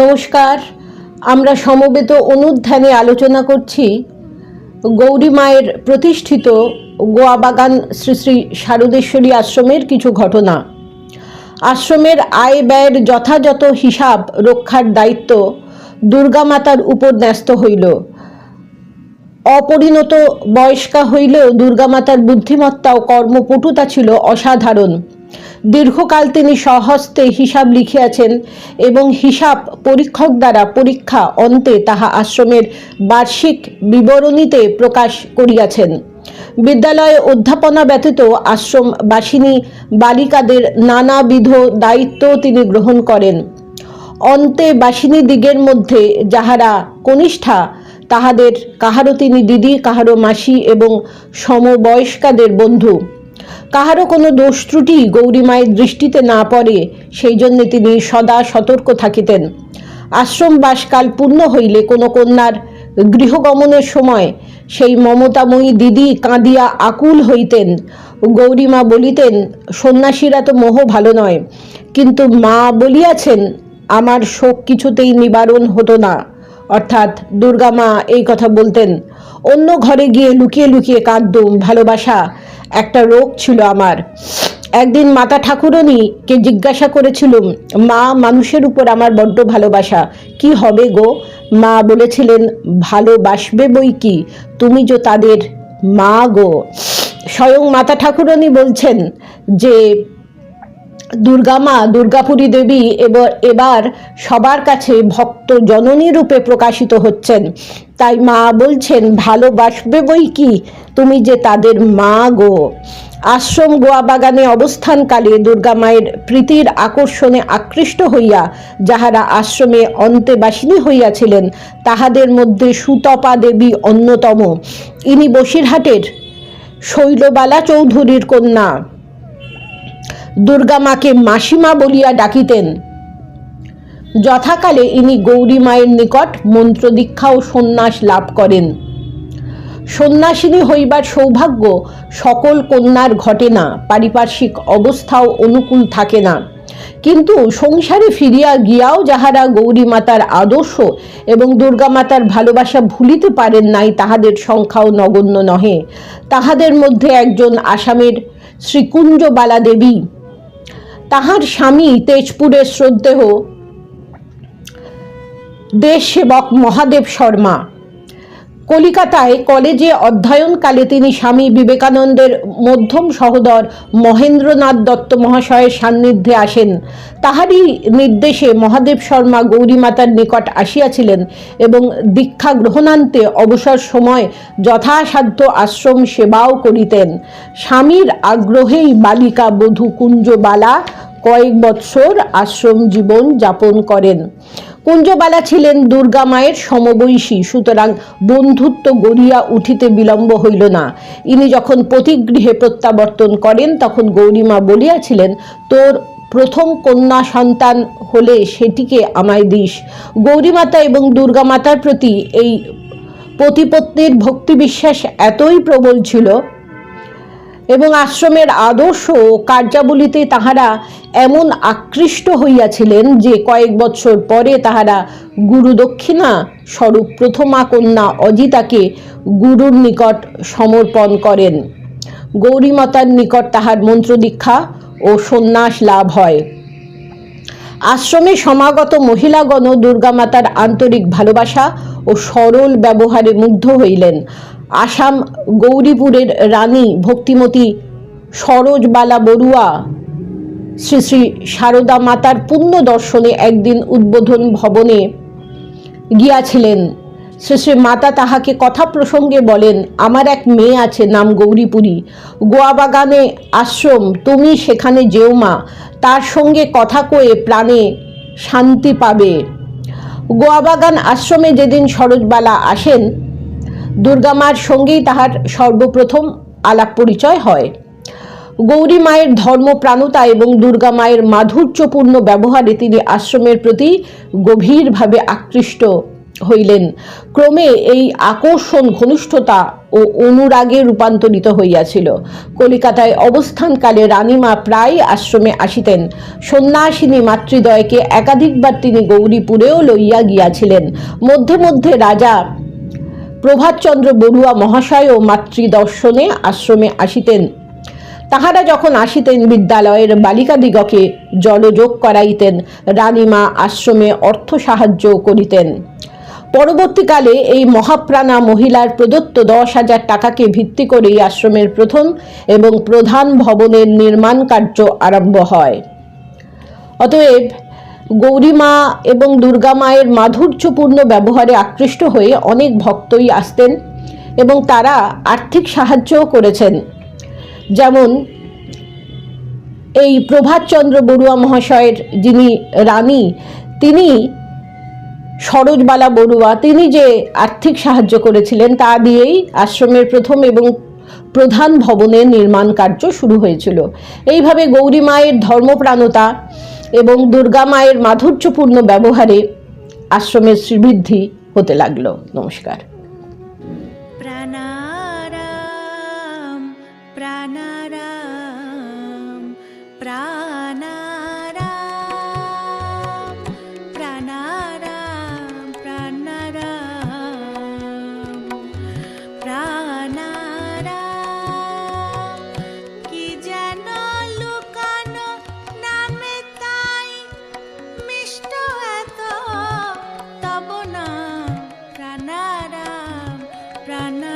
নমস্কার, আমরা সমবেত অনুধ্যানে আলোচনা করছি গৌরী মায়ের প্রতিষ্ঠিত গোয়াবাগান শ্রী শ্রী শারদেশ্বরী আশ্রমের কিছু ঘটনা। আশ্রমের আয় ব্যয়ের যথাযথ হিসাব রক্ষার দায়িত্ব দুর্গা মাতার উপর ন্যস্ত হইল। অপরিণত বয়স্কা হইলেও দুর্গামাতার বুদ্ধিমত্তা ও কর্মপটুতা ছিল অসাধারণ। দীর্ঘকাল তিনি স্বহস্তে হিসাব লিখিয়াছেন এবং হিসাব পরীক্ষক দ্বারা পরীক্ষা অন্তে তাহা আশ্রমের বার্ষিক বিবরণীতে প্রকাশ করিয়াছেন। বিদ্যালয়ে অধ্যাপনা ব্যতীত আশ্রমবাসিনী, বালিকাদের নানাবিধ দায়িত্ব তিনি গ্রহণ করেন। অন্তে বাসিনী দিগের মধ্যে যাহারা কনিষ্ঠা, তাহাদের কাহারও তিনি দিদি কাহারও মাসি এবং সমবয়স্কাদের বন্ধু। কাহারও কোনো দোষ ত্রুটি গৌরীমায়ের দৃষ্টিতে না পড়ে, সেই জন্য তিনি সদা সতর্ক থাকিতেন। আশ্রমবাসকাল পূর্ণ হইলে কোনো কন্যার গৃহগমনের সময় সেই মমতাময়ী দিদি কাঁদিয়া আকুল হইতেন। গৌরীমা বলিতেন, সন্ন্যাসীরা তো মোহ ভালো নয়, কিন্তু মা বলিয়াছেন, আমার শোক কিছুতেই নিবারণ হতো না। অর্থাৎ দুর্গা মা এই কথা বলতেন। অন্য ঘরে গিয়ে লুকিয়ে লুকিয়ে কাঁদতুম ভালোবাসা একটা রোগ ছিল আমার। একদিন মাতা ঠাকুরনীকে জিজ্ঞাসা করেছিলুম মা, মানুষের উপর আমার বড্ড ভালোবাসা, কি হবে গো? মা বলেছিলেন, ভালোবাসবে বই কি? তুমি যে তাদের মা গো। স্বয়ং মাতা ঠাকুরনী বলছেন যে দুর্গা মা, দুর্গাপুরী দেবী এবার এবার সবার কাছে ভক্ত জননী রূপে প্রকাশিত হচ্ছেন। তাই মা বলছেন, ভালোবাসবে বই কি? তুমি যে তাদের মা গো। আশ্রম গোয়া বাগানে অবস্থানকালে দুর্গা মায়ের প্রীতির আকর্ষণে আকৃষ্ট হইয়া যাহারা আশ্রমে অন্তেবাসিনী হইয়াছিলেন, তাহাদের মধ্যে সুতপা দেবী অন্যতম। ইনি বসিরহাটের শৈলবালা চৌধুরীর কন্যা। দুর্গা মাকে মাসিমা বলিয়া ডাকিতেন। যথাকালে ইনি গৌরী মায়ের নিকট মন্ত্র দীক্ষা ও সন্ন্যাস লাভ করেন। সন্ন্যাসিনী হইবার সৌভাগ্য সকল কন্যার ঘটে না, পারিপার্শ্বিক অবস্থাও অনুকূল থাকে না। কিন্তু সংসারে ফিরিয়া গিয়াও যাহারা গৌরী মাতার আদর্শ এবং দুর্গা মাতার ভালোবাসা ভুলিতে পারেন নাই, তাহাদের সংখ্যাও নগণ্য নহে। তাহাদের মধ্যে একজন আসামের শ্রীকুঞ্জবালা দেবী তাহার স্বামী তেজপুরের শ্রদ্ধেহ। দেশ সেবক মহাদেব শর্মা। কলিকাতায় কলেজে অধ্যয়নকালে তিনি স্বামী বিবেকানন্দের মধ্যম সহোদর মহেন্দ্রনাথ দত্ত মহাশয়ের সান্নিধ্যে আসেন। তাহারই নির্দেশে মহাদেব শর্মা গৌরীমাতার নিকট আসিয়াছিলেন এবং দীক্ষা গ্রহণান্তে অবসর সময় যথাসাধ্য আশ্রম সেবাও করিতেন। স্বামীর আগ্রহেই বালিকা বধূ কুঞ্জবালা কয়েক বৎসর আশ্রম জীবন যাপন করেন। কুঞ্জবালা ছিলেন দুর্গা মায়ের সমবয়সী, সুতরাং বন্ধুত্ব গড়িয়া উঠিতে বিলম্ব হইল না। ইনি যখন পতিগৃহে প্রত্যাবর্তন করেন, তখন গৌরীমা বলিয়াছিলেন, তোর প্রথম কন্যা সন্তান হলে সেটিকে আমায় দিস। গৌরীমাতা এবং দুর্গা মাতার প্রতি এই পতিপত্নীর ভক্তি বিশ্বাস এতই প্রবল ছিল এবং আশ্রমের আদর্শ ও কার্যাবলীতে তাহারা এমন আকৃষ্ট হইয়াছিলেন যে কয়েক বৎসর পরে তাহারা গুরু দক্ষিণা স্বরূপ প্রথমা কন্যা অজিতাকে গুরুর নিকট সমর্পণ করেন। গৌরীমাতার নিকট তাহার মন্ত্র দীক্ষা ও সন্ন্যাস লাভ হয়। আশ্রমে সমাগত মহিলাগণ দুর্গামাতার আন্তরিক ভালোবাসা ও সরল ব্যবহারে মুগ্ধ হইলেন। আসাম গৌরীপুরের রানী ভক্তিমতী সরোজবালা বড়ুয়া শ্রী শ্রী সারদা মাতার পুণ্য দর্শনে একদিন উদ্বোধন ভবনে গিয়াছিলেন। শ্রী শ্রী মাতা তাহাকে কথা প্রসঙ্গে বলেন, আমার এক মেয়ে আছে নাম গৌরীপুরী। গোয়াবাগানে আশ্রম, তুমি সেখানে যেও মা। তার সঙ্গে কথা কয়ে প্রাণে শান্তি পাবে। গোয়াবাগান আশ্রমে যেদিন সরোজবালা আসেন দুর্গামার সঙ্গেই তাহার সর্বপ্রথম আলাপ পরিচয় হয়। গৌরী মায়ের ধর্মপ্রাণতা এবং দুর্গা মায়ের মাধুর্যপূর্ণ ব্যবহারে তিনি আশ্রমের প্রতি গভীরভাবে আকৃষ্ট হইলেন। ক্রমে এই আকর্ষণ, ঘনিষ্ঠতা ও অনুরাগে রূপান্তরিত হইয়াছিল। কলিকাতায় অবস্থানকালে রানীমা প্রায় আশ্রমে আসিতেন। সন্ন্যাসিনী মাতৃদয়কে একাধিকবার তিনি গৌরীপুরেও লইয়া গিয়াছিলেন। মধ্যে মধ্যে রাজা প্রভাতচন্দ্র বড়ুয়া মহাশয় মহাশয়ও মাতৃদর্শনে আশ্রমে আসিতেন। তাহারা যখন আসিতেন বিদ্যালয়ের বালিকাদিগকে জলযোগ করাইতেন, রানীমা আশ্রমে অর্থ সাহায্য করিতেন। পরবর্তীকালে এই মহাপ্রাণা মহিলার প্রদত্ত দশ হাজার টাকাকে ভিত্তি করেই আশ্রমের প্রথম এবং প্রধান ভবনের নির্মাণ কার্য আরম্ভ হয়। অতএব গৌরীমা এবং দুর্গা মায়ের মাধুর্যপূর্ণ ব্যবহারে আকৃষ্ট হয়ে অনেক ভক্তই আসতেন এবং তারা আর্থিক সাহায্যও করেছেন। যেমন এই প্রভাতচন্দ্র বড়ুয়া মহাশয়ের যিনি রানী, তিনি সরোজবালা বড়ুয়া, তিনি যে আর্থিক সাহায্য করেছিলেন তা দিয়েই আশ্রমের প্রথম এবং প্রধান ভবনের নির্মাণ কার্য শুরু হয়েছিল। এইভাবে গৌরী মায়ের ধর্মপ্রাণতা এবং দুর্গা মায়ের মাধুর্যপূর্ণ ব্যবহারে আশ্রমের শ্রীবৃদ্ধি হতে লাগল। নমস্কার। প্রাণারাম প্রাণারাম প্রাণারাম। তব নাম প্রাণারাম প্রাণারাম